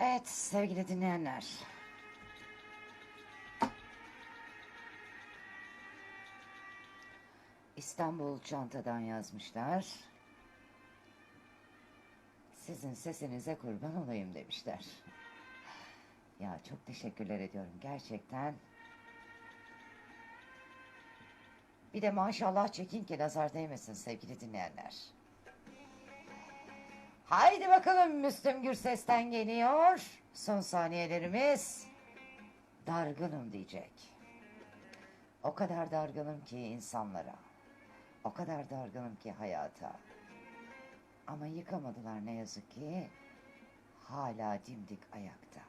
Evet sevgili dinleyenler. İstanbul çantadan yazmışlar. Sizin sesinize kurban olayım demişler. Ya çok teşekkürler ediyorum gerçekten. Bir de maşallah çekin ki nazar değmesin sevgili dinleyenler. Haydi bakalım Müslüm Gürses'ten geliyor. Son saniyelerimiz. Dargınım diyecek. O kadar dargınım ki insanlara. O kadar dargınım ki hayata. Ama yıkamadılar ne yazık ki. Hala dimdik ayakta.